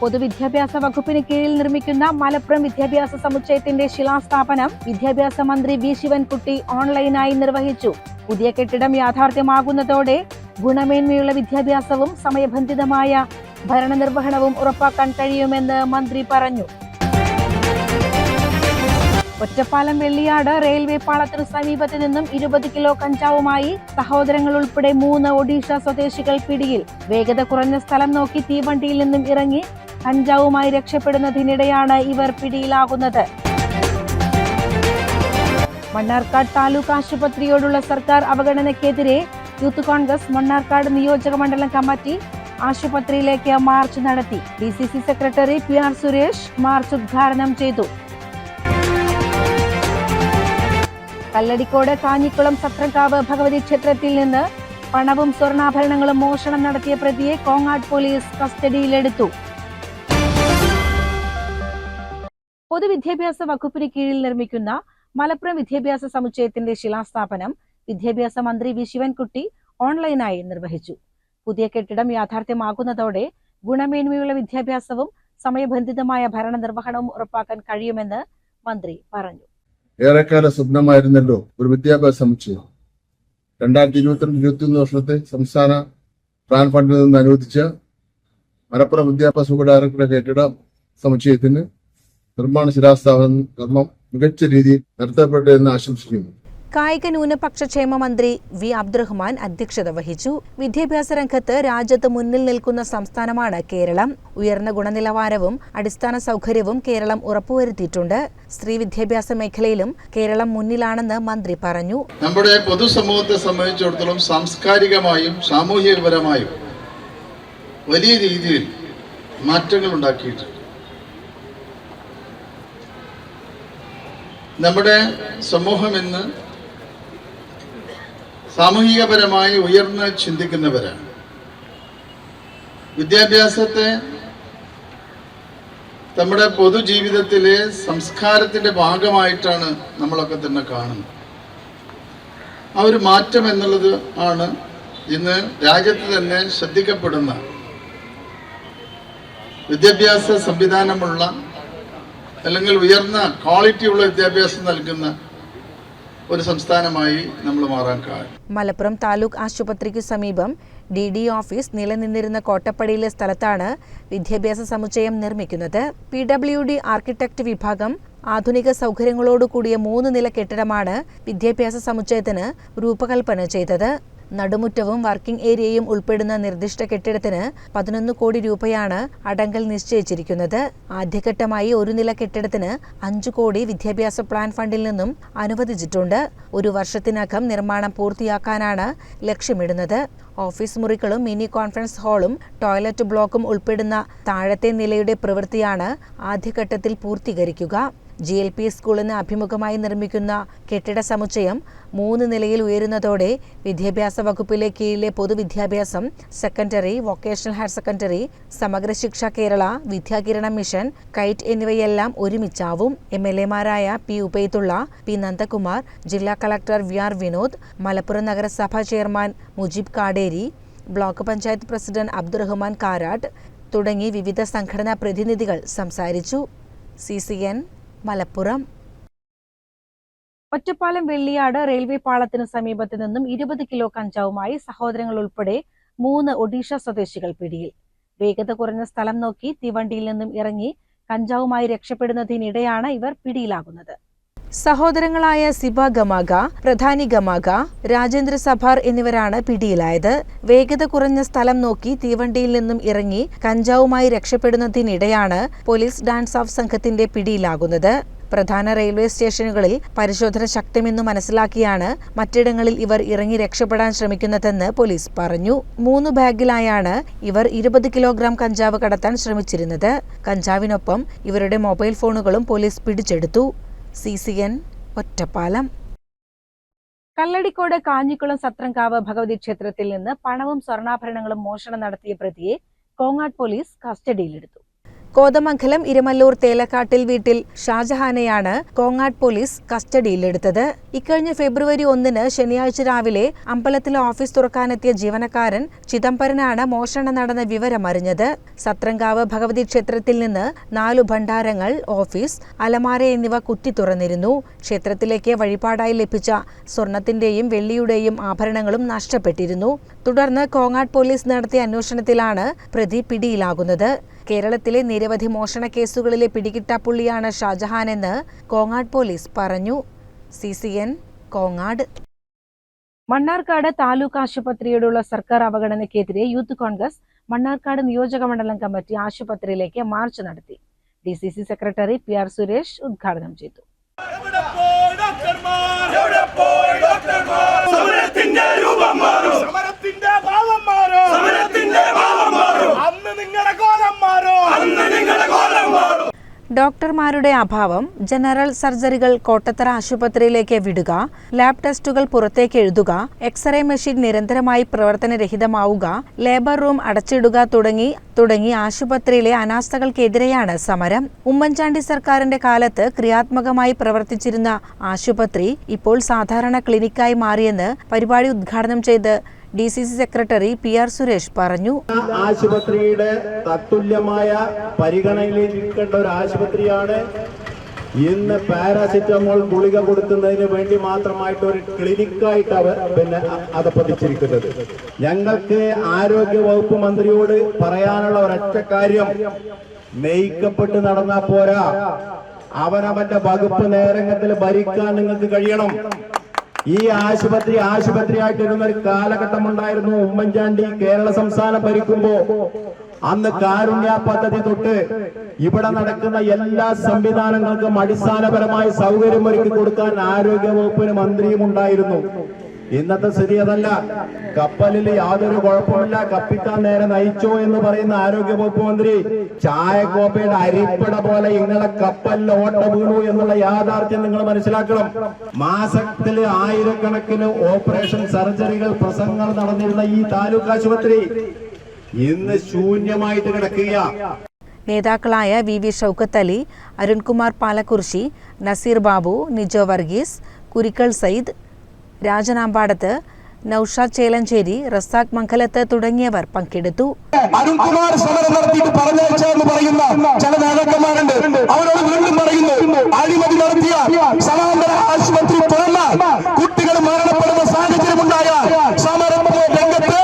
പൊതുവിദ്യാഭ്യാസ വകുപ്പിന് കീഴിൽ നിർമ്മിക്കുന്ന മലപ്പുറം വിദ്യാഭ്യാസ സമുച്ചയത്തിന്റെ ശിലാസ്ഥാപനം വിദ്യാഭ്യാസ മന്ത്രി വി ശിവൻകുട്ടി ഓൺലൈനായി നിർവഹിച്ചു. പുതിയ കെട്ടിടം യാഥാർത്ഥ്യമാകുന്നതോടെ ഗുണമേന്മയുള്ള വിദ്യാഭ്യാസവും സമയബന്ധിതമായ ഭരണനിർവഹണവും ഉറപ്പാക്കാൻ കഴിയുമെന്ന് മന്ത്രി പറഞ്ഞു. ഒറ്റപ്പാലം വെള്ളിയാട് റെയിൽവേ പാളത്തിന് സമീപത്ത് നിന്നും ഇരുപത് കിലോ കഞ്ചാവുമായി സഹോദരങ്ങൾ ഉൾപ്പെടെ മൂന്ന് ഒഡീഷ സ്വദേശികൾ പിടിയിൽ. വേഗത കുറഞ്ഞ സ്ഥലം നോക്കി തീവണ്ടിയിൽ നിന്നും ഇറങ്ങി കഞ്ചാവുമായി രക്ഷപ്പെടുന്നതിനിടെയാണ് ഇവർ പിടിയിലാകുന്നത്. മണ്ണാർക്കാട് താലൂക്ക് ആശുപത്രിയോടുള്ള സർക്കാർ അവഗണനയ്ക്കെതിരെ യൂത്ത് കോൺഗ്രസ് മണ്ണാർക്കാട് നിയോജക മണ്ഡലം കമ്മിറ്റി ആശുപത്രിയിലേക്ക് മാർച്ച് നടത്തി. D C C secretary P R Suresh march ഉദ്ഘാടനം ചെയ്തു. കല്ലടിക്കോട് കാഞ്ഞിക്കുളം സത്രക്കാവ് ഭഗവതി ക്ഷേത്രത്തിൽ നിന്ന് പണവും സ്വർണാഭരണങ്ങളും മോഷണം നടത്തിയ പ്രതിയെ കോങ്ങാട് പോലീസ് കസ്റ്റഡിയിലെടുത്തു. പൊതുവിദ്യാഭ്യാസ വകുപ്പിന് കീഴിൽ നിർമ്മിക്കുന്ന മലപ്പുറം വിദ്യാഭ്യാസ സമുച്ചയത്തിന്റെ ശിലാസ്ഥാപനം വിദ്യാഭ്യാസ മന്ത്രി വി ശിവൻകുട്ടി ഓൺലൈനായി നിർവഹിച്ചു. പുതിയ കെട്ടിടം യാഥാർത്ഥ്യമാകുന്നതോടെ ഗുണമേന്മയുള്ള വിദ്യാഭ്യാസവും സമയബന്ധിതമായ ഭരണ നിർവഹണവും ഉറപ്പാക്കാൻ കഴിയുമെന്ന് മന്ത്രി പറഞ്ഞു. ഏറെക്കാല സ്വപ്നമായിരുന്നല്ലോ ഒരു വിദ്യാഭ്യാസ സമുച്ചയം. രണ്ടായിരത്തി ഇരുപത്തിരണ്ട് ഇരുപത്തിയൊന്ന് വർഷത്തെ സംസ്ഥാന പ്ലാൻ ഫണ്ടിൽ നിന്ന് അനുവദിച്ച മലപ്പുറം വിദ്യാഭ്യാസ ഡയറക്ടറുടെ കെട്ടിട സമുച്ചയത്തിന് നിർമ്മാണ ശിലാസ്ഥാപനം കർമ്മം മികച്ച രീതിയിൽ നടത്തപ്പെട്ടു എന്ന് ആശംസിക്കുന്നു. കായിക ന്യൂനപക്ഷ ക്ഷേമ മന്ത്രി വി അബ്ദുറഹ്മാൻ അധ്യക്ഷത വഹിച്ചു. വിദ്യാഭ്യാസ രംഗത്ത് രാജ്യത്ത് മുന്നിൽ നിൽക്കുന്ന സംസ്ഥാനമാണ് കേരളം. ഉയർന്ന ഗുണനിലവാരവും അടിസ്ഥാന സൗകര്യവും കേരളം ഉറപ്പുവരുത്തിയിട്ടുണ്ട്. സ്ത്രീ വിദ്യാഭ്യാസ മേഖലയിലും കേരളം മുന്നിലാണെന്ന് മന്ത്രി പറഞ്ഞു. നമ്മുടെ പൊതുസമൂഹത്തെ സംബന്ധിച്ചിടത്തോളം സാംസ്കാരികമായും സാമൂഹികപരമായും വലിയ രീതിയിൽ മാറ്റങ്ങൾ ഉണ്ടാക്കിയിട്ടുണ്ട്. നമ്മുടെ സമൂഹം ഇന്ന് സാമൂഹികപരമായി ഉയർന്ന് ചിന്തിക്കുന്നവരാണ്. വിദ്യാഭ്യാസത്തെ നമ്മുടെ പൊതുജീവിതത്തിലെ സംസ്കാരത്തിന്റെ ഭാഗമായിട്ടാണ് നമ്മളൊക്കെ തന്നെ കാണുന്നത്. ആ ഒരു മാറ്റം എന്നുള്ളത് ആണ് ഇന്ന് രാജ്യത്ത് തന്നെ ശ്രദ്ധിക്കപ്പെടുന്ന വിദ്യാഭ്യാസ സംവിധാനമുള്ള അല്ലെങ്കിൽ ഉയർന്ന ക്വാളിറ്റിയുള്ള വിദ്യാഭ്യാസം നൽകുന്ന ഒരു സംസ്ഥാനമായി നമ്മൾ മാറാൻ കാണും മലപ്പുറം താലൂക്ക് ആശുപത്രിക്ക് സമീപം ഡി ഡി ഓഫീസ് നിലനിന്നിരുന്ന കോട്ടപ്പടിയിലെ സ്ഥലത്താണ് വിദ്യാഭ്യാസ സമുച്ചയം നിർമ്മിക്കുന്നത്. പി ഡബ്ല്യു ഡി ആർക്കിടെക്ട് വിഭാഗം ആധുനിക സൗകര്യങ്ങളോടുകൂടിയ മൂന്ന് നില കെട്ടിടമാണ് വിദ്യാഭ്യാസ സമുച്ചയത്തിന് രൂപകൽപ്പന ചെയ്തത്. നടുമുറ്റവും വർക്കിംഗ് ഏരിയയും ഉൾപ്പെടുന്ന നിർദ്ദിഷ്ട കെട്ടിടത്തിന് പതിനൊന്ന് കോടി രൂപയാണ് അടങ്കൽ നിശ്ചയിച്ചിരിക്കുന്നത്. ആദ്യഘട്ടമായി ഒരു നില കെട്ടിടത്തിന് അഞ്ചു കോടി വിദ്യാഭ്യാസ പ്ലാൻ ഫണ്ടിൽ നിന്നും അനുവദിച്ചിട്ടുണ്ട്. ഒരു വർഷത്തിനകം നിർമ്മാണം പൂർത്തിയാക്കാനാണ് ലക്ഷ്യമിടുന്നത്. ഓഫീസ് മുറികളും മിനി കോൺഫറൻസ് ഹാളും ടോയ്ലറ്റ് ബ്ലോക്കും ഉൾപ്പെടുന്ന താഴത്തെ നിലയുടെ പ്രവൃത്തിയാണ് ആദ്യഘട്ടത്തിൽ പൂർത്തീകരിക്കുക. ജി എൽ പി സ്കൂളിന് അഭിമുഖമായി നിർമ്മിക്കുന്ന കെട്ടിട സമുച്ചയം മൂന്ന് നിലയിൽ ഉയരുന്നതോടെ വിദ്യാഭ്യാസ വകുപ്പിലെ കീഴിലെ പൊതുവിദ്യാഭ്യാസം secondary vocational higher secondary Samagra Shiksha Kerala വിദ്യാകിരണ mission KITE എന്നിവയെല്ലാം ഒരുമിച്ചാവും. എം എൽ എമാരായ പി ഉബൈദുള്ള പി നന്ദകുമാർ ജില്ലാ collector V R Vinod Malappuram നഗരസഭാ chairman Mujeeb Kaderi block panchayat president Abdurahman Karatt തുടങ്ങി വിവിധ സംഘടനാ പ്രതിനിധികൾ സംസാരിച്ചു. C C N Malappuram. Ottapalam Velliyad railway പാളത്തിന് സമീപത്ത് നിന്നും ഇരുപത് കിലോ കഞ്ചാവുമായി സഹോദരങ്ങൾ ഉൾപ്പെടെ മൂന്ന് ഒഡീഷ സ്വദേശികൾ പിടിയിൽ. വേഗത കുറഞ്ഞ സ്ഥലം നോക്കി തീവണ്ടിയിൽ നിന്നും ഇറങ്ങി കഞ്ചാവുമായി രക്ഷപ്പെടുന്നതിനിടെയാണ് ഇവർ പിടിയിലാകുന്നത്. സഹോദരങ്ങളായ സിബ ഗമാഗ പ്രധാനി ഗമാഗ രാജേന്ദ്ര സഭാർ എന്നിവരാണ് പിടിയിലായത്. വേഗത കുറഞ്ഞ സ്ഥലം നോക്കി തീവണ്ടിയിൽ നിന്നും ഇറങ്ങി കഞ്ചാവുമായി രക്ഷപ്പെടുന്നതിനിടെയാണ് പോലീസ് ഡാൻസ് ഓഫ് സംഘത്തിന്റെ പിടിയിലാകുന്നത്. പ്രധാന റെയിൽവേ സ്റ്റേഷനുകളിൽ പരിശോധന ശക്തമെന്നു മനസ്സിലാക്കിയാണ് മറ്റിടങ്ങളിൽ ഇവർ ഇറങ്ങി രക്ഷപ്പെടാൻ ശ്രമിക്കുന്നതെന്ന് പോലീസ് പറഞ്ഞു. മൂന്ന് ബാഗിലായാണ് ഇവർ ഇരുപത് കിലോഗ്രാം കഞ്ചാവ് കടത്താൻ ശ്രമിച്ചിരുന്നത്. കഞ്ചാവിനൊപ്പം ഇവരുടെ മൊബൈൽ ഫോണുകളും പോലീസ് പിടിച്ചെടുത്തു. C C N Ottapalam. Kalladikode Kanjikulam Sathramkavu Bhagavathi ക്ഷേത്രത്തിൽ നിന്ന് പണവും സ്വർണാഭരണങ്ങളും മോഷണം നടത്തിയ പ്രതിയെ കോങ്ങാട് പോലീസ് കസ്റ്റഡിയിലെടുത്തു. കോതമംഗലം ഇരമല്ലൂർ തേലക്കാട്ടിൽ വീട്ടിൽ ഷാജഹാനെയാണ് കോങ്ങാട് പോലീസ് കസ്റ്റഡിയിലെടുത്തത്. ഇക്കഴിഞ്ഞ ഫെബ്രുവരി ഒന്നിന് ശനിയാഴ്ച രാവിലെ അമ്പലത്തിലെ ഓഫീസ് തുറക്കാനെത്തിയ ജീവനക്കാരൻ ചിദംബരനാണ് മോഷണം നടന്ന വിവരം അറിഞ്ഞത്. സത്രങ്കാവ് ഭഗവതി ക്ഷേത്രത്തിൽ നിന്ന് നാലു ഭണ്ഡാരങ്ങൾ ഓഫീസ് അലമാര എന്നിവ കുത്തി തുറന്നിരുന്നു. ക്ഷേത്രത്തിലേക്ക് വഴിപാടായി ലഭിച്ച സ്വർണത്തിന്റെയും വെള്ളിയുടെയും ആഭരണങ്ങളും നഷ്ടപ്പെട്ടിരുന്നു. തുടർന്ന് കോങ്ങാട് പോലീസ് നടത്തിയ അന്വേഷണത്തിലാണ് പ്രതി പിടിയിലാകുന്നത്. കേരളത്തിലെ നിരവധി മോഷണ കേസുകളിലെ പിടികിട്ടാപ്പുള്ളിയാണ് ഷാജഹാൻ എന്ന് കോങ്ങാട് പോലീസ് പറഞ്ഞു. C C N Kongad. Mannarkkad taluk ആശുപത്രിയോടുള്ള സർക്കാർ അവഗണനയ്ക്കെതിരെ യൂത്ത് കോൺഗ്രസ് മണ്ണാർക്കാട് നിയോജക മണ്ഡലം കമ്മിറ്റി ആശുപത്രിയിലേക്ക് മാർച്ച് നടത്തി. D C C secretary P R Suresh ഉദ്ഘാടനം ചെയ്തു. ഡോക്ടർമാർ? ഡോക്ടർമാർ? സമരത്തിന്റെ രൂപം മാറും സമരത്തിന്റെ ഭാവം മാറും സമരത്തിന്റെ ഭാവം മാറും അന്ന് നിങ്ങളുടെ കോലം മാറും അന്ന് നിങ്ങളുടെ കോലം മാറും ഡോക്ടർമാരുടെ അഭാവം ജനറൽ സർജറികൾ കോട്ടത്തറ ആശുപത്രിയിലേക്ക് വിടുക ലാബ് ടെസ്റ്റുകൾ പുറത്തേക്ക് എഴുതുക എക്സ്റേ മെഷീൻ നിരന്തരമായി പ്രവർത്തനരഹിതമാവുക ലേബർ റൂം അടച്ചിടുക തുടങ്ങി തുടങ്ങി ആശുപത്രിയിലെ അനാസ്ഥകൾക്കെതിരെയാണ് സമരം. ഉമ്മൻചാണ്ടി സർക്കാരിന്റെ കാലത്ത് ക്രിയാത്മകമായി പ്രവർത്തിച്ചിരുന്ന ആശുപത്രി ഇപ്പോൾ സാധാരണ ക്ലിനിക്കായി മാറിയെന്ന് പരിപാടി ഉദ്ഘാടനം ചെയ്ത് D C C secretary P R Suresh പറഞ്ഞു. ആശുപത്രിയുടെ തത്തുല്യമായ പരിഗണനയിലിരിക്കേണ്ട ഒരു ആശുപത്രിയാണ്. ഇന്ന് പാരാസിറ്റമോൾ ഗുളിക കൊടുക്കുന്നതിന് വേണ്ടി മാത്രമായിട്ട് ഒരു ക്ലിനിക്കായിട്ട് അവർ പിന്നെ അതപ്പതിച്ചിരിക്കുന്നത് ഞങ്ങൾക്ക് ആരോഗ്യ വകുപ്പ് മന്ത്രിയോട് പറയാനുള്ള ഒരൊറ്റ കാര്യം. നയിക്കപ്പെട്ട് നടന്നാ പോരാ. അവനവന്റെ വകുപ്പ് നേരങ്ങളിൽ ഭരിക്കാൻ നിങ്ങൾക്ക് കഴിയണം. ഈ ആശുപത്രി ആശുപത്രിയായിട്ടിരുന്ന ഒരു കാലഘട്ടം ഉണ്ടായിരുന്നു ഉമ്മൻചാണ്ടി കേരള സംസ്ഥാനം ഭരിക്കുമ്പോ അന്ന് കാരുണ്യ പദ്ധതി തൊട്ട് ഇവിടെ നടക്കുന്ന എല്ലാ സംവിധാനങ്ങൾക്കും അടിസ്ഥാനപരമായ സൗകര്യം ഒരുക്കി കൊടുക്കാൻ ആരോഗ്യ വകുപ്പിന് മന്ത്രിയും ഉണ്ടായിരുന്നു. ഇന്നത്തെ സ്ഥിതി അതല്ല. കപ്പലിൽ യാതൊരു കുഴപ്പമില്ല. കപ്പിത്താൻ നേരെ നയിച്ചോ എന്ന് പറയുന്ന ആരോഗ്യ വകുപ്പ് മന്ത്രി ചായക്കോപ്പയുടെ അരിപ്പട പോലെ ഇങ്ങനെ കപ്പലിൽ ഓട്ട വീണു എന്നുള്ള യാഥാർത്ഥ്യം നിങ്ങൾ മനസ്സിലാക്കണം. മാസത്തിൽ ആയിരക്കണക്കിന് ഓപ്പറേഷൻ സർജറികൾ പ്രസംഗങ്ങൾ നടന്നിരുന്ന ഈ താലൂക്ക് ആശുപത്രി ഇന്ന് ശൂന്യമായിട്ട് കിടക്കുക നേതാക്കളായ വി വി ഷൗക്കത്ത് അലി അരുൺകുമാർ പാലക്കുറിശി നസീർ ബാബു നിജോ വർഗീസ് കുരിക്കൾ സയ്യിദ് രാജനാമ്പാടത്ത് നൌഷാദ് ചേലഞ്ചേരി റസാഖ് മംഗലത്ത് തുടങ്ങിയവർ പങ്കെടുത്തു. അരുൺകുമാർ സമരം നടത്തിയിട്ട് പറഞ്ഞയച്ച എന്ന് പറയുന്ന ചില നേതാക്കന്മാരുണ്ട്. അവരോട് വീണ്ടും പറയുന്നു അഴിമതി നടത്തിയ സമാന്തര ആശുപത്രി തുറന്നാൽ കുട്ടികൾ മരണപ്പെടുന്ന സാഹചര്യം ഉണ്ടായാൽ സമരത്തിന്റെ രംഗത്ത്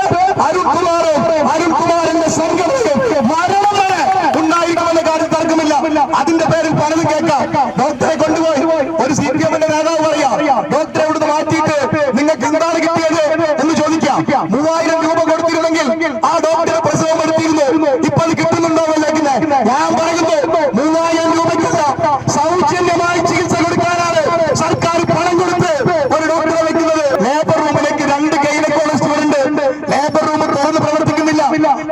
അരുൺകുമാറും അരുൺകുമാറിന്റെ സംഘടനയും മരണം വരെ ഉണ്ടായിരിക്കുമെന്ന കാര്യം തർക്കമില്ല. അതിന്റെ പേരിൽ പലതും കേൾക്കാം ഡോക്ടറെ കൊണ്ടുപോയി ഒരു സി പി എമ്മിന്റെ നേതാവ് പറയാ ഡോക്ടറെ ഇവിടുന്ന് മാറ്റിയിട്ട് നിങ്ങൾക്ക് എന്താണ് കിട്ടിയത് എന്ന് ചോദിക്കാം മൂവായിരം രൂപ കൊടുത്തിരുന്നെങ്കിൽ ആ ഡോക്ടറെ പ്രസവം എടുത്തിരുന്നു ഇപ്പൊ അത് കിട്ടുന്നുണ്ടോ ഇങ്ങനെ ഞാൻ പറയുന്നു മൂവായിരം രൂപയ്ക്കല്ല സൗജന്യമായി ചികിത്സ കൊടുക്കാനാണ് സർക്കാർ പണം കൊടുത്ത് ഒരു ഡോക്ടറെ വെക്കുന്നത്. ലേബർ റൂമിലേക്ക് രണ്ട് ഗൈനക്കോളജിസ്റ്റ് വരുന്നുണ്ട് ലേബർ റൂം തുറന്ന് പ്രവർത്തിക്കുന്നില്ല.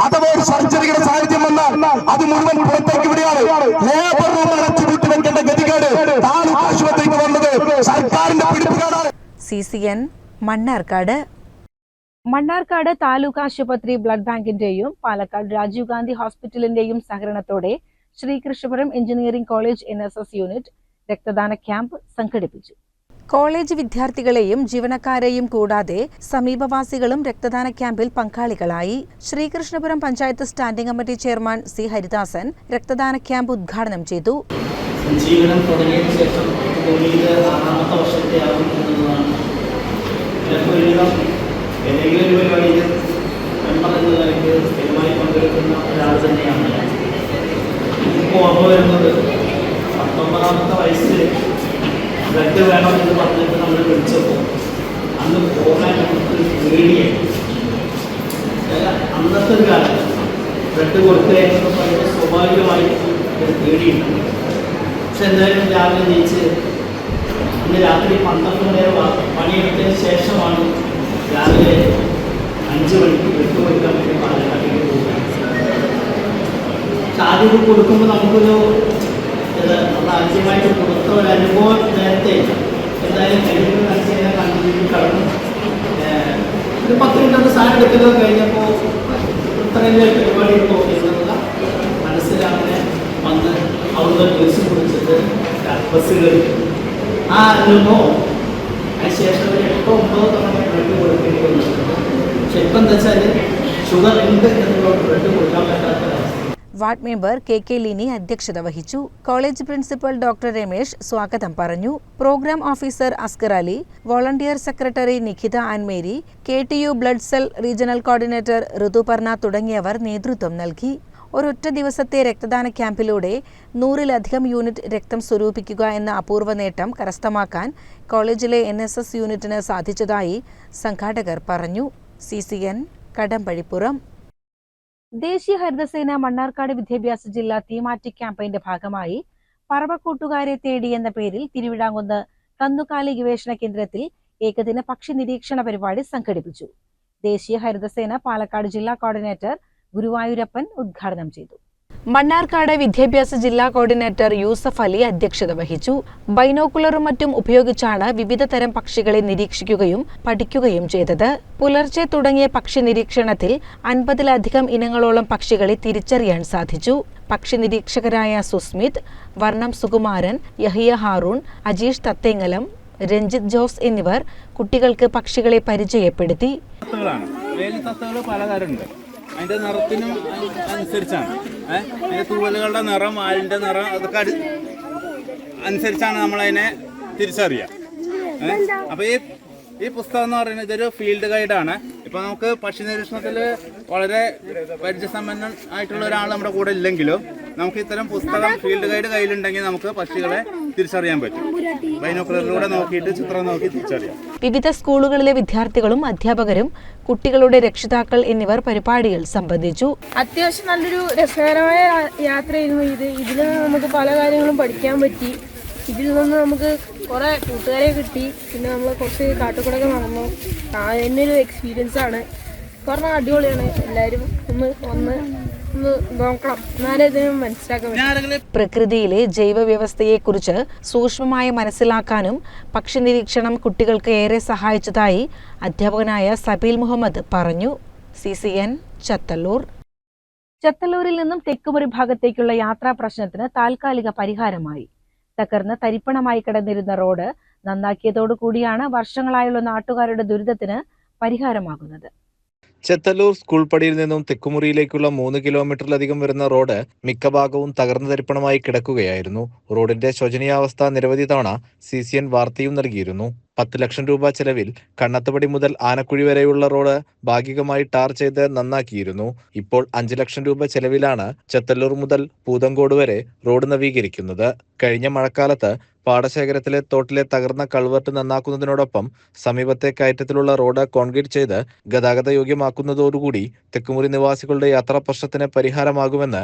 അഥവാ ഒരു സർജറിയുടെ സാഹചര്യം വന്നാൽ അത് മുഴുവൻ പുറത്തേക്ക് വിടുകയാണ്. ലേബർ റൂം അടച്ചു വിട്ടു വെക്കേണ്ട ഗതികേട്. താലൂക്ക് ആശുപത്രിക്ക് വന്നത് സർക്കാരിന്റെ പിടിപ്പുകാരാണ്. C C N Mannarkkad Mannarkkad taluk ആശുപത്രി ബ്ലഡ് ബാങ്കിന്റെയും പാലക്കാട് രാജീവ് ഗാന്ധി ഹോസ്പിറ്റലിന്റെയും സഹകരണത്തോടെ Sreekrishnapuram engineering college N S S unit രക്തദാന ക്യാമ്പ് സംഘടിപ്പിച്ചു. കോളേജ് വിദ്യാർത്ഥികളെയും ജീവനക്കാരെയും കൂടാതെ സമീപവാസികളും രക്തദാന ക്യാമ്പിൽ പങ്കാളികളായി. Sreekrishnapuram panchayat standing committee chairman C Haridasan രക്തദാന ക്യാമ്പ് ഉദ്ഘാടനം ചെയ്തു. തുടങ്ങിയതിന് ശേഷം ആറാമത്തെ വർഷത്തെ ആകും ഏതെങ്കിലും ഒരു പരിപാടിയിൽ മെമ്പർ എന്ന നിലയ്ക്ക് സ്ഥിരമായി പങ്കെടുക്കുന്ന ഒരാൾ തന്നെയാണ് ഇപ്പോൾ ഓർമ്മ വരുന്നത് പത്തൊമ്പതാമത്തെ വയസ്സിൽ ബ്ലഡ് വേണം എന്ന് പറഞ്ഞിട്ട് നമ്മൾ വിളിച്ചപ്പോൾ അന്ന് പോകാൻ നമുക്ക് പേടിയായി. അന്നത്തെ ഒരു കാലത്ത് ബ്ലഡ് കൊടുക്കുക എന്ന് പറയുന്നത് സ്വാഭാവികമായി ഒരു പേടിയുണ്ട് പക്ഷെ എന്തായാലും രാവിലെ ജയിച്ച് ഇന്ന് രാത്രി പന്ത്രണ്ട് വരെ പണിയെടുത്തതിന് ശേഷമാണ് രാവിലെ അഞ്ച് മണിക്ക് വിട്ടുകൊടുക്കാൻ വേണ്ടി പാലക്കാട്ടിലേക്ക് പോകുന്നത്. പക്ഷെ ആദ്യം കൊടുക്കുമ്പോൾ നമുക്കൊരു ആദ്യമായിട്ട് കൊടുത്ത ഒരു അനുഭവം നേരത്തെ എന്തായാലും കഴിയുന്നത് കഴിഞ്ഞാൽ കണ്ടിട്ട് കടന്നു. ഒരു പത്ത് മിനിറ്റ് സാധനം എടുക്കുന്നത് കഴിഞ്ഞപ്പോൾ ഇത്രയും പരിപാടി നോക്കിയിരുന്നുള്ള മനസ്സിലങ്ങനെ വന്ന് അവിടുന്ന് ബസ് കുടിച്ചിട്ട് ബസ് കയറി. ആ അനുഭവം. അതിനുശേഷം ഒരു എട്ടോ ഒമ്പതോ തവണ ward member K K Lini അധ്യക്ഷത വഹിച്ചു. കോളേജ് പ്രിൻസിപ്പൽ ഡോക്ടർ രമേശ് സ്വാഗതം പറഞ്ഞു. Programme officer Askar Ali volunteer secretary Nikhitha Annmary K T U blood cell regional coordinator Rithuparna തുടങ്ങിയവർ നേതൃത്വം നൽകി. ഒരൊറ്റ ദിവസത്തെ രക്തദാന ക്യാമ്പിലൂടെ നൂറിലധികം യൂണിറ്റ് രക്തം സ്വരൂപിക്കുക എന്ന അപൂർവ നേട്ടം കരസ്ഥമാക്കാൻ കോളേജിലെ എൻ എസ് എസ് യൂണിറ്റിന് സാധിച്ചതായി സംഘാടകർ പറഞ്ഞു. C C N Kadambazhipuram. ദേശീയ ഹരിതസേന മണ്ണാർക്കാട് വിദ്യാഭ്യാസ ജില്ലാ തീമാറ്റിക് ക്യാമ്പയിന്റെ ഭാഗമായി പറവക്കൂട്ടുകാരെ തേടി എന്ന പേരിൽ തിരുവിടാങ്കുന്ന് കന്നുകാലി ഗവേഷണ കേന്ദ്രത്തിൽ ഏകദിന പക്ഷി നിരീക്ഷണ പരിപാടി സംഘടിപ്പിച്ചു. ദേശീയ ഹരിതസേന പാലക്കാട് ജില്ലാ കോർഡിനേറ്റർ ഗുരുവായൂരപ്പൻ ഉദ്ഘാടനം ചെയ്തു. മണ്ണാർക്കാട് വിദ്യാഭ്യാസ ജില്ലാ കോർഡിനേറ്റർ യൂസഫ് അലി അധ്യക്ഷത വഹിച്ചു. ബൈനോക്കുലറും മറ്റും ഉപയോഗിച്ചാണ് വിവിധ തരം പക്ഷികളെ നിരീക്ഷിക്കുകയും പഠിക്കുകയും ചെയ്തത്. പുലർച്ചെ തുടങ്ങിയ പക്ഷി നിരീക്ഷണത്തിൽ അൻപതിലധികം ഇനങ്ങളോളം പക്ഷികളെ തിരിച്ചറിയാൻ സാധിച്ചു. പക്ഷി നിരീക്ഷകരായ സുസ്മിത് വർണം സുകുമാരൻ യഹിയ ഹാറൂൺ അജീഷ് തത്തേങ്ങലം രഞ്ജിത് ജോസ് എന്നിവർ കുട്ടികൾക്ക് പക്ഷികളെ പരിചയപ്പെടുത്തി. പലതരമുണ്ട്. അതിന്റെ നിറത്തിനും അനുസരിച്ചാണ്. ഏഹ് അതിന്റെ തൂവലുകളുടെ നിറം ആലിന്റെ നിറം അതൊക്കെ അനുസരിച്ചാണ് നമ്മളതിനെ തിരിച്ചറിയുക. ഏഹ് അപ്പൊ ഈ ഈ പുസ്തകം എന്ന് പറയുന്നത് ഇതൊരു ഫീൽഡ് ഗൈഡാണ് ഇപ്പൊ നമുക്ക് പക്ഷി നിരീക്ഷണത്തിൽ വളരെ പരിചയസമ്പന്നൻ ആയിട്ടുള്ള ഒരാൾ നമ്മുടെ കൂടെ ഇല്ലെങ്കിലും നമുക്ക് ഇത്തരം പുസ്തകം ഫീൽഡ് ഗൈഡ് കയ്യിലുണ്ടെങ്കിൽ നമുക്ക് പക്ഷികളെ തിരിച്ചറിയാൻ പറ്റും. ബൈനോക്കുലറിലൂടെ നോക്കിയിട്ട് ചിത്രം നോക്കി തിരിച്ചറിയാം. വിവിധ സ്കൂളുകളിലെ വിദ്യാർത്ഥികളും അധ്യാപകരും കുട്ടികളുടെ രക്ഷിതാക്കൾ എന്നിവർ പരിപാടിയിൽ സംബന്ധിച്ചു. അത്യാവശ്യം നല്ലൊരു രസകരമായ യാത്രയായിരുന്നു ഇത്. ഇതിൽ നമുക്ക് പല കാര്യങ്ങളും പഠിക്കാൻ പറ്റി. ഇതിൽ നിന്ന് നമുക്ക് കുറെ കൂട്ടുകാരെ കിട്ടി. പിന്നെ നമ്മൾ കുറച്ച് കാട്ടുകൂടൊക്കെ നടന്നു ആ തന്നെ ഒരു എക്സ്പീരിയൻസ് ആണ്. പറഞ്ഞാൽ അടിപൊളിയാണ്. എല്ലാവരും ഒന്ന് ഒന്ന് പ്രകൃതിയിലെ ജൈവ ജൈവവ്യവസ്ഥയെക്കുറിച്ച് സൂക്ഷ്മമായി മനസ്സിലാക്കാനും പക്ഷി നിരീക്ഷണം കുട്ടികൾക്ക് ഏറെ സഹായിച്ചതായി അധ്യാപകനായ സബീൽ മുഹമ്മദ് പറഞ്ഞു. C C N Chathalloor. ചത്തല്ലൂരിൽ നിന്നും തെക്കുമുറി ഭാഗത്തേക്കുള്ള യാത്രാ പ്രശ്നത്തിന് താൽക്കാലിക പരിഹാരമായി. തകർന്ന് തരിപ്പണമായി കിടന്നിരുന്ന റോഡ് നന്നാക്കിയതോടു കൂടിയാണ് വർഷങ്ങളായുള്ള നാട്ടുകാരുടെ ദുരിതത്തിന് പരിഹാരമാകുന്നത്. ചെത്തല്ലൂർ സ്കൂൾ പടിയിൽ നിന്നും തെക്കുമുറിയിലേക്കുള്ള മൂന്ന് കിലോമീറ്ററിലധികം വരുന്ന റോഡ് മിക്ക ഭാഗവും തകർന്നു തരിപ്പണമായി കിടക്കുകയായിരുന്നു. റോഡിന്റെ ശോചനീയാവസ്ഥ നിരവധി തവണ സി സി എൻ വാർത്തയും നൽകിയിരുന്നു. പത്ത് ലക്ഷം രൂപ ചെലവിൽ കണ്ണത്തപടി മുതൽ ആനക്കുഴി വരെയുള്ള റോഡ് ഭാഗികമായി ടാർ ചെയ്ത് നന്നാക്കിയിരുന്നു. ഇപ്പോൾ അഞ്ച് ലക്ഷം രൂപ ചെലവിലാണ് ചെത്തല്ലൂർ മുതൽ പൂതങ്കോട് വരെ റോഡ് നവീകരിക്കുന്നത്. കഴിഞ്ഞ മഴക്കാലത്ത് പാടശേഖരത്തിലെ തോട്ടിലെ തകർന്ന കൾവർട്ട് നന്നാക്കുന്നതിനോടൊപ്പം സമീപത്തെ കയറ്റത്തിലുള്ള റോഡ് കോൺക്രീറ്റ് ചെയ്ത് ഗതാഗത യോഗ്യമാക്കുന്നതോടുകൂടി തെക്കുമുറി നിവാസികളുടെ യാത്രാ പ്രശ്നത്തിന് പരിഹാരമാകുമെന്ന്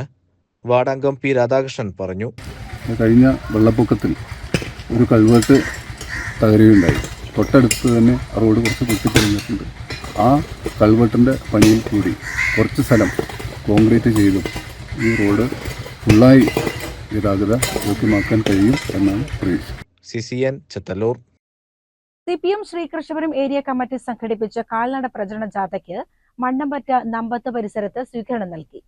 വാർഡംഗം പി രാധാകൃഷ്ണൻ പറഞ്ഞു. കഴിഞ്ഞ വെള്ളപ്പൊക്കത്തിൽ ഒരു കൾവേട്ട് തകരുകയുണ്ടായി തൊട്ടടുത്ത് തന്നെ റോഡ് കുറച്ച് പൊട്ടിത്തെറിഞ്ഞിട്ടുണ്ട് ആ കൾവെട്ടിന്റെ പണിയിൽ കൂടി കുറച്ച് സ്ഥലം കോൺക്രീറ്റ് ചെയ്തും ഈ റോഡ് ഫുള്ളായി ഗതാഗത യോഗ്യമാക്കാൻ കഴിയും എന്നാണ് പ്രതീക്ഷ. C C N Chethalloor. C P M Sreekrishnapuram area committee സംഘടിപ്പിച്ച കാൽനട പ്രചരണ ജാഥയ്ക്ക് മണ്ണമ്പറ്റ നമ്പത്ത് പരിസരത്ത് സ്വീകരണം നൽകി.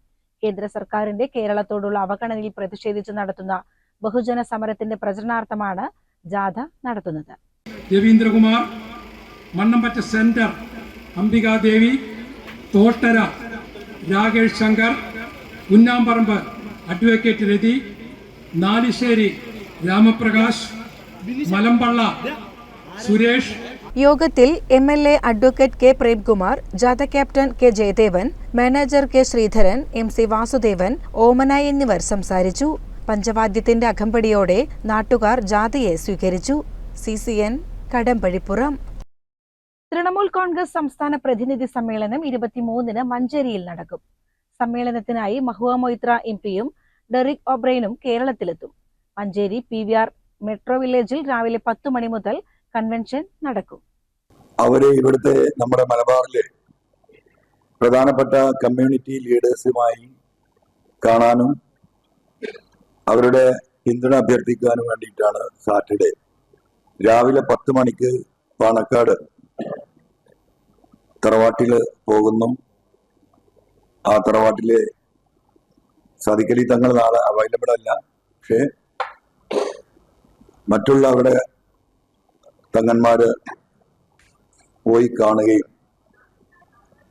കേന്ദ്ര സർക്കാരിന്റെ കേരളത്തോടുള്ള അവഗണനയിൽ പ്രതിഷേധിച്ച് നടത്തുന്ന ബഹുജന സമരത്തിന്റെ പ്രചരണാർത്ഥമാണ് ജാഥ നടത്തുന്നത്. Raveendrakumar Mannampatta centre Ambikadevi Thottara Rakesh Shankar Unnamparambu advocate Rathi Nalissery Ramaprakash Malampalla Suresh. യോഗത്തിൽ M L A advocate K Premkumar ജാത captain K Jayadevan manager K Sreedharan M C Vasudevan Omana എന്നിവർ സംസാരിച്ചു. പഞ്ചവാദ്യത്തിന്റെ അകമ്പടിയോടെ നാട്ടുകാർ ജാഥയെ സ്വീകരിച്ചു. C C N Kadambazhipuram. Trinamool Congress സംസ്ഥാന പ്രതിനിധി സമ്മേളനം ഇരുപത്തിമൂന്നിന് മഞ്ചേരിയിൽ നടക്കും. സമ്മേളനത്തിനായി മഹുവ മൊയ്ത്ര എം പിയും ഡെറിക് ഒബ്രെയിനും കേരളത്തിലെത്തും. Manjeri P V R metro വില്ലേജിൽ രാവിലെ പത്ത് മണി മുതൽ കൺവെൻഷൻ നടക്കും. അവർ ഇവിടുത്തെ നമ്മുടെ മലബാറിലെ പ്രധാനപ്പെട്ട കമ്മ്യൂണിറ്റി ലീഡേഴ്സുമായി കാണാനും അവരുടെ പിന്തുണ അഭ്യർത്ഥിക്കാനും വേണ്ടിയിട്ടാണ് സാറ്റർഡേ. രാവിലെ പത്ത് മണിക്ക് പാണക്കാട് തറവാട്ടിൽ പോകുന്നു. ആ തറവാട്ടിലെ സതിക്കലി തങ്ങൾ നാളെ അവൈലബിൾ അല്ല. പക്ഷേ മറ്റുള്ള അവരുടെ തങ്ങന്മാര് പോയി കാണുകയും.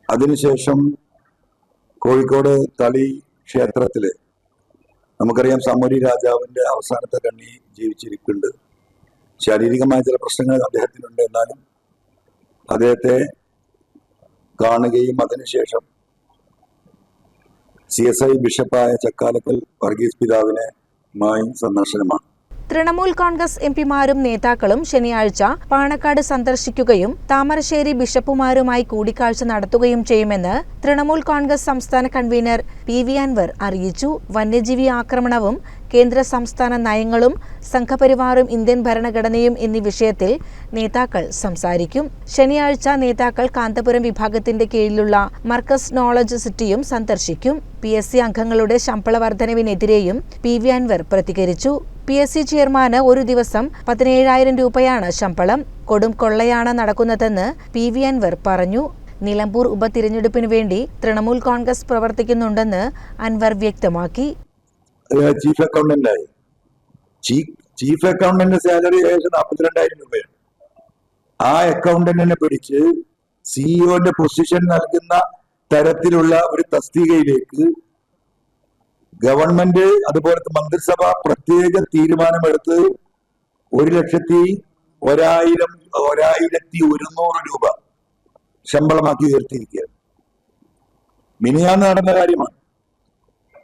അതിനുശേഷം കോഴിക്കോട് തളി ക്ഷേത്രത്തിൽ നമുക്കറിയാം സമൂരി രാജാവിന്റെ അവസാനത്തെ കണ്ണി ജീവിച്ചിരിക്കുന്നുണ്ട് ശാരീരികമായ ചില പ്രശ്നങ്ങൾ അദ്ദേഹത്തിനുണ്ട്. എന്നാലും അദ്ദേഹത്തെ കാണുകയും അതിനുശേഷം സി എസ് ഐ ബിഷപ്പായ ചക്കാലക്കൽ വർഗീസ് പിതാവിനെ മായി സന്ദർശനമാണ്. തൃണമൂൽ കോൺഗ്രസ് എംപിമാരും നേതാക്കളും ശനിയാഴ്ച പാണക്കാട് സന്ദർശിക്കുകയും താമരശ്ശേരി ബിഷപ്പുമാരുമായി കൂടിക്കാഴ്ച നടത്തുകയും ചെയ്യുമെന്ന് തൃണമൂൽ കോൺഗ്രസ് സംസ്ഥാന കൺവീനർ പി വി അൻവർ അറിയിച്ചു. വന്യജീവി ആക്രമണവും കേന്ദ്ര സംസ്ഥാന നയങ്ങളും സംഘപരിവാറും ഇന്ത്യൻ ഭരണഘടനയും എന്നീ വിഷയത്തിൽ നേതാക്കൾ സംസാരിക്കും. ശനിയാഴ്ച നേതാക്കൾ കാന്തപുരം വിഭാഗത്തിന്റെ കീഴിലുള്ള മർക്കസ് നോളജ് സിറ്റിയും സന്ദർശിക്കും. പി എസ് സി അംഗങ്ങളുടെ ശമ്പള വർധനവിനെതിരെയും പി വി അൻവർ പ്രതികരിച്ചു. പി എസ് സി ചെയർമാന് ഒരു ദിവസം പതിനേഴായിരം രൂപയാണ് ശമ്പളം. കൊടും കൊള്ളയാണ് നടക്കുന്നതെന്ന് പി വി അൻവർ പറഞ്ഞു. നിലമ്പൂർ ഉപതിരഞ്ഞെടുപ്പിനു വേണ്ടി തൃണമൂൽ കോൺഗ്രസ് പ്രവർത്തിക്കുന്നുണ്ടെന്ന് അൻവർ വ്യക്തമാക്കി. ചീഫ് അക്കൗണ്ടന്റായി ചീഫ് അക്കൗണ്ടന്റ് സാലറി ഏകദേശം നാൽപ്പത്തിരണ്ടായിരം രൂപയാണ്. ആ അക്കൗണ്ടന്റിനെ പിടിച്ച് സിഇഒന്റെ പൊസിഷൻ നൽകുന്ന തരത്തിലുള്ള ഒരു തസ്തികയിലേക്ക് ഗവൺമെന്റ് അതുപോലെ മന്ത്രിസഭ പ്രത്യേക തീരുമാനമെടുത്ത് ഒരു ലക്ഷത്തി ഒരായിരം ഒരായിരത്തി ഒരുന്നൂറ് രൂപ ശമ്പളമാക്കി ഉയർത്തിയിരിക്കുകയാണ്. മിനിയാന്ന് നടന്ന കാര്യമാണ്.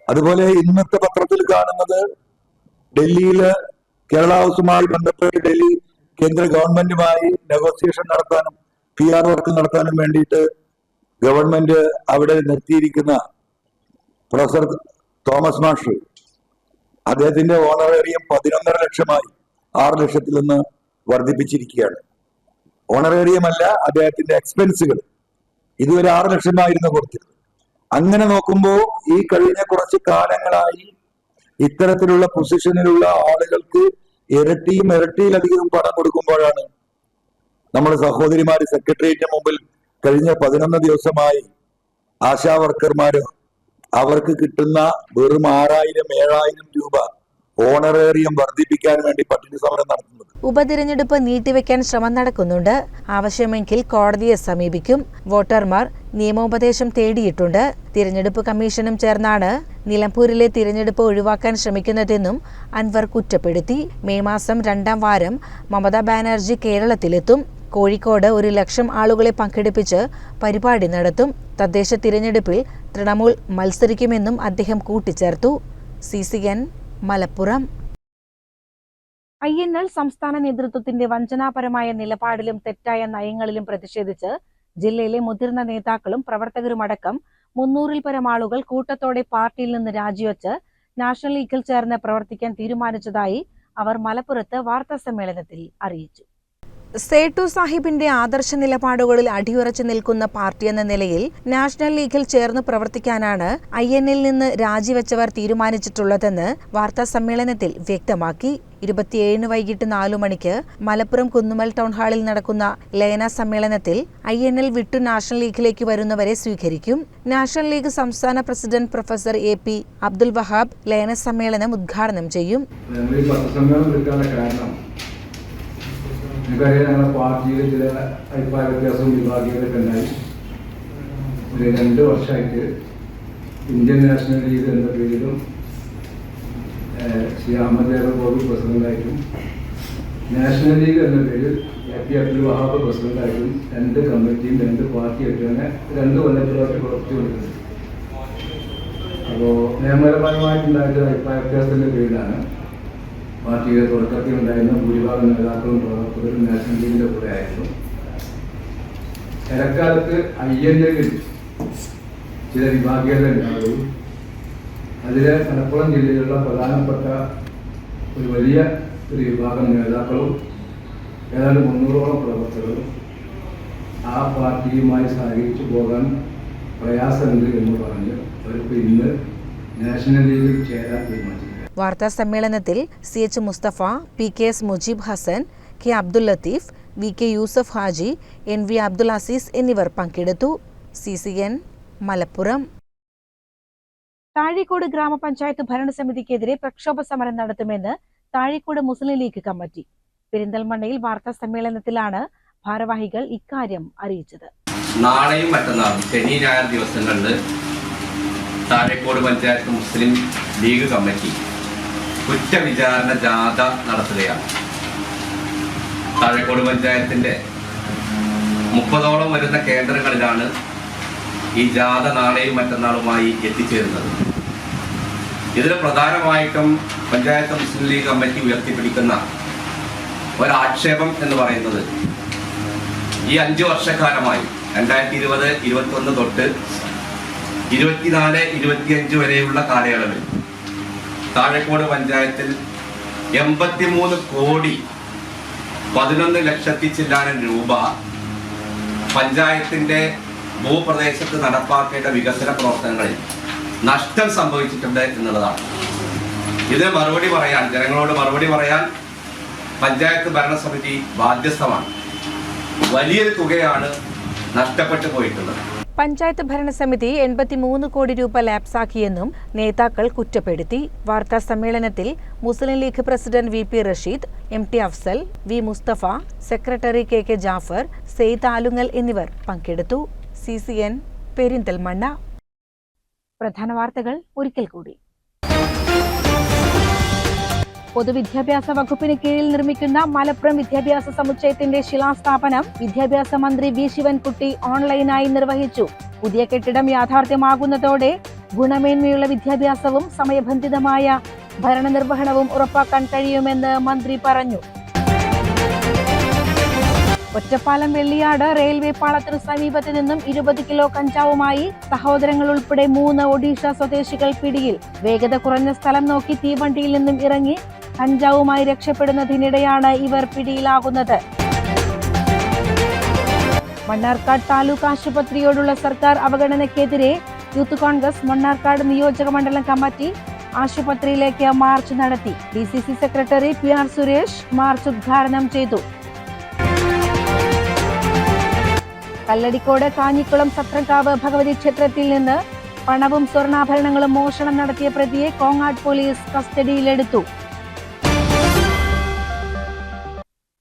അതുപോലെ ഇന്നത്തെ പത്രത്തിൽ കാണുന്നത് ഡൽഹിയിൽ കേരള ഹൗസുമായി ബന്ധപ്പെട്ട് ഡൽഹി കേന്ദ്ര ഗവൺമെന്റുമായി നെഗോസിയേഷൻ നടത്താനും പി ആർ വർക്ക് നടത്താനും വേണ്ടിയിട്ട് ഗവൺമെന്റ് അവിടെ നിർത്തിയിരിക്കുന്ന പ്രൊഫസർ തോമസ് മാഷ് അദ്ദേഹത്തിന്റെ ഓണറേറിയം പതിനൊന്നര ലക്ഷമായി ആറ് ലക്ഷത്തിൽ നിന്ന് വർദ്ധിപ്പിച്ചിരിക്കുകയാണ്. ഓണറേറിയം അല്ല അദ്ദേഹത്തിന്റെ എക്സ്പെൻസുകൾ ഇതുവരെ ആറ് ലക്ഷമായിരുന്നു കൊടുത്തിരുന്നത്. അങ്ങനെ നോക്കുമ്പോൾ ഈ കഴിഞ്ഞ കുറച്ച് കാലങ്ങളായി ഇത്തരത്തിലുള്ള പൊസിഷനിലുള്ള ആളുകൾക്ക് ഇരട്ടിയും ഇരട്ടിയിലധികം പണം കൊടുക്കുമ്പോഴാണ് നമ്മുടെ സഹോദരിമാര് സെക്രട്ടേറിയറ്റിന് മുമ്പിൽ കഴിഞ്ഞ പതിനൊന്ന് ദിവസമായി ആശാ വർക്കർമാര് അവർക്ക് കിട്ടുന്ന വെറും ആറായിരം ഏഴായിരം രൂപ ഓണറേറിയം വർദ്ധിപ്പിക്കാൻ വേണ്ടി പട്ടിണി സമരം നടത്തുന്നത് ഉപതിരഞ്ഞെടുപ്പ് നീട്ടിവെക്കാൻ ശ്രമം നടക്കുന്നുണ്ട്. ആവശ്യമെങ്കിൽ കോടതിയെ സമീപിക്കും. വോട്ടർമാർ നിയമോപദേശം തേടിയിട്ടുണ്ട്. തിരഞ്ഞെടുപ്പ് കമ്മീഷനും ചേർന്നാണ് നിലമ്പൂരിലെ തിരഞ്ഞെടുപ്പ് ഒഴിവാക്കാൻ ശ്രമിക്കുന്നതെന്നും അൻവർ കുറ്റപ്പെടുത്തി. മെയ് മാസം രണ്ടാം വാരം മമതാ ബാനർജി കേരളത്തിലെത്തും. കോഴിക്കോട് ഒരു ലക്ഷം ആളുകളെ പങ്കെടുപ്പിച്ച് പരിപാടി നടത്തും. തദ്ദേശ തിരഞ്ഞെടുപ്പിൽ തൃണമൂൽ മത്സരിക്കുമെന്നും അദ്ദേഹം കൂട്ടിച്ചേർത്തു. C C N Malappuram. I N L സംസ്ഥാന നേതൃത്വത്തിന്റെ വഞ്ചനാപരമായ നിലപാടിലും തെറ്റായ നയങ്ങളിലും പ്രതിഷേധിച്ച് ജില്ലയിലെ മുതിർന്ന നേതാക്കളും പ്രവർത്തകരുമടക്കം മുന്നൂറിൽ പരം ആളുകൾ കൂട്ടത്തോടെ പാർട്ടിയിൽ നിന്ന് രാജിവെച്ച് നാഷണൽ ലീഗിൽ ചേർന്ന് പ്രവർത്തിക്കാൻ തീരുമാനിച്ചതായി അവർ മലപ്പുറത്ത് വാർത്താ സമ്മേളനത്തിൽ അറിയിച്ചു. സേട്ടു സാഹിബിന്റെ ആദർശ നിലപാടുകളിൽ അടിയുറച്ചു നിൽക്കുന്ന പാർട്ടി എന്ന നിലയിൽ നാഷണൽ ലീഗിൽ ചേർന്ന് പ്രവർത്തിക്കാനാണ് ഐ നിന്ന് രാജിവെച്ചവർ തീരുമാനിച്ചിട്ടുള്ളതെന്ന് വാർത്താ സമ്മേളനത്തിൽ വ്യക്തമാക്കി. ഇരുപത്തിയേഴിന് വൈകിട്ട് നാലു മണിക്ക് മലപ്പുറം കുന്നുമൽ ടൗൺ ഹാളിൽ നടക്കുന്ന ലയന സമ്മേളനത്തിൽ ഐ എൻ എൽ വിട്ടു നാഷണൽ ലീഗിലേക്ക് വരുന്നവരെ സ്വീകരിക്കും. നാഷണൽ ലീഗ് സംസ്ഥാന president professor A P Abdul Wahab ലയന സമ്മേളനം ഉദ്ഘാടനം ചെയ്യും. നമുക്കറിയാം ഞങ്ങളുടെ പാർട്ടിയിൽ ചില അഭിപ്രായ വ്യത്യാസവും വിഭാഗീയതയൊക്കെ ഉണ്ടായി. ഒരു രണ്ട് വർഷമായിട്ട് ഇന്ത്യൻ നാഷണൽ ലീഗ് എന്ന പേരിലും ശ്രീ അഹമ്മദ് ദേവ ഗോപി പ്രസിഡന്റായിട്ടും നാഷണൽ ലീഗ് എന്ന പേരിൽ എ പി അബ്ദുൽ വഹാബ് പ്രസിഡന്റായിട്ടും രണ്ട് കമ്മിറ്റിയും രണ്ട് പാർട്ടിയായിട്ടും തന്നെ രണ്ട് കൊല്ലത്തിലായിട്ട് പ്രവർത്തിച്ചുകൊണ്ടിരുന്നത് അപ്പോൾ നിയമപരമായിട്ടുണ്ടായിട്ടുള്ള അഭിപ്രായ വ്യത്യാസത്തിന്റെ പേരിലാണ് പാർട്ടിയുടെ തുടക്കത്തിൽ ഉണ്ടായിരുന്ന ഭൂരിഭാഗം നേതാക്കളും പ്രവർത്തകരും നാഷണൽ ലീഗിന്റെ കൂടെ ആയിരുന്നു. ഇടക്കാലത്ത് ഐ എൻ ചില വിഭാഗീയത ഉണ്ടാവുകയും അതിലെ മലപ്പുറം ജില്ലയിലുള്ള പ്രധാനപ്പെട്ട ഒരു വലിയ ഒരു വിഭാഗം നേതാക്കളും ഏതാണ്ട് മുന്നൂറോളം പ്രവർത്തകരും ആ പാർട്ടിയുമായി സഹകരിച്ചു പോകാൻ പ്രയാസമുണ്ട് എന്ന് പറഞ്ഞ് അവർക്ക് ഇന്ന് നാഷണൽ ലീഗിൽ ചേരാൻ തീരുമാനിച്ചിട്ടുണ്ട് വാർത്താ സമ്മേളനത്തിൽ C H Musthafa P K S Mujeeb Hassan K Abdul Latheef V K Yusuf Haji N V Abdul Azeez എന്നിവർ പങ്കെടുത്തു. C C N Malappuram. Thazhekode ഗ്രാമപഞ്ചായത്ത് ഭരണസമിതിക്കെതിരെ പ്രക്ഷോഭ സമരം നടത്തുമെന്ന് താഴിക്കോട് മുസ്ലിം ലീഗ് കമ്മിറ്റി. പെരിന്തൽമണ്ണയിൽ വാർത്താ സമ്മേളനത്തിലാണ് ഭാരവാഹികൾ ഇക്കാര്യം അറിയിച്ചത്. നാളെയും മറ്റന്നാളും ശനി ഞായർ ദിവസങ്ങളിൽ താഴേക്കോട് പഞ്ചായത്ത് മുസ്ലിം ലീഗ് കമ്മിറ്റി കുറ്റവിചാരണ ജാഥ നടത്തുകയാണ്. താഴേക്കോട് പഞ്ചായത്തിന്റെ മുപ്പതോളം വരുന്ന കേന്ദ്രങ്ങളിലാണ് ഈ ജാഥ നാളെയും മറ്റന്നാളുമായി എത്തിച്ചേരുന്നത്. ഇതിൽ പ്രധാനമായിട്ടും പഞ്ചായത്ത് മുസ്ലിം ലീഗ് കമ്മിറ്റി ഉയർത്തിപ്പിടിക്കുന്ന ഒരാക്ഷേപം എന്ന് പറയുന്നത് ഈ അഞ്ചു വർഷക്കാലമായി രണ്ടായിരത്തി ഇരുപത് ഇരുപത്തി ഒന്ന് തൊട്ട് ഇരുപത്തിനാല് ഇരുപത്തിയഞ്ച് വരെയുള്ള കാലയളവിൽ താഴേക്കോട് പഞ്ചായത്തിൽ എൺപത്തിമൂന്ന് കോടി പതിനൊന്ന് ലക്ഷത്തി ചില്ലാനം രൂപ പഞ്ചായത്തിന്റെ ഭൂപ്രദേശത്ത് നടപ്പാക്കേണ്ട വികസന പ്രവർത്തനങ്ങളിൽ നഷ്ടം സംഭവിച്ചിട്ടുണ്ട് എന്നുള്ളതാണ്. ഇതിന് മറുപടി പറയാൻ ജനങ്ങളോട് മറുപടി പറയാൻ പഞ്ചായത്ത് ഭരണസമിതി ബാധ്യസ്ഥമാണ്. വലിയൊരു തുകയാണ് നഷ്ടപ്പെട്ടു പോയിട്ടുള്ളത്. പഞ്ചായത്ത് ഭരണസമിതി എൺപത്തിമൂന്ന് കോടി രൂപ ലാപ്സാക്കിയെന്നും നേതാക്കൾ കുറ്റപ്പെടുത്തി. വാർത്താ സമ്മേളനത്തിൽ Muslim League president V P Rasheed M T Afsal V Musthafa secretary K K Jafar Sayed Alungal എന്നിവർ പങ്കെടുത്തു. C C N Perinthalmanna. പ്രധാന വാർത്തകൾ ഒരിക്കൽ കൂടി. പൊതുവിദ്യാഭ്യാസ വകുപ്പിന് കീഴിൽ നിർമ്മിക്കുന്ന മലപ്പുറം വിദ്യാഭ്യാസ സമുച്ചയത്തിന്റെ ശിലാസ്ഥാപനം വിദ്യാഭ്യാസ മന്ത്രി വി ശിവൻകുട്ടി ഓൺലൈനായി നിർവഹിച്ചു. പുതിയ കെട്ടിടം യാഥാർത്ഥ്യമാകുന്നതോടെ ഗുണമേന്മയുള്ള വിദ്യാഭ്യാസവും സമയബന്ധിതമായ ഭരണനിർവഹണവും ഉറപ്പാക്കാൻ കഴിയുമെന്ന് മന്ത്രി പറഞ്ഞു. ഒറ്റപ്പാലം വെള്ളിയാട് റെയിൽവേ പാളത്തിന് സമീപത്ത് നിന്നും ഇരുപത് കിലോ കഞ്ചാവുമായി സഹോദരങ്ങൾ ഉൾപ്പെടെ മൂന്ന് ഒഡീഷ സ്വദേശികൾ പിടിയിൽ. വേഗത കുറഞ്ഞ സ്ഥലം നോക്കി തീവണ്ടിയിൽ നിന്നും ഇറങ്ങി കഞ്ചാവുമായി രക്ഷപ്പെടുന്നതിനിടെയാണ് ഇവർ പിടിയിലാകുന്നത്. മണ്ണാർക്കാട് താലൂക്ക് ആശുപത്രിയോടുള്ള സർക്കാർ അവഗണനയ്ക്കെതിരെ യൂത്ത് കോൺഗ്രസ് മണ്ണാർക്കാട് നിയോജക മണ്ഡലം കമ്മിറ്റി ആശുപത്രിയിലേക്ക് മാർച്ച് നടത്തി. D C C secretary P R Suresh march ഉദ്ഘാടനം ചെയ്തു. കല്ലടിക്കോട് കാഞ്ഞിക്കുളം സത്രക്കാവ് ഭഗവതി ക്ഷേത്രത്തിൽ നിന്ന് പണവും സ്വർണാഭരണങ്ങളും മോഷണം നടത്തിയ പ്രതിയെ കോങ്ങാട് പോലീസ് കസ്റ്റഡിയിലെടുത്തു.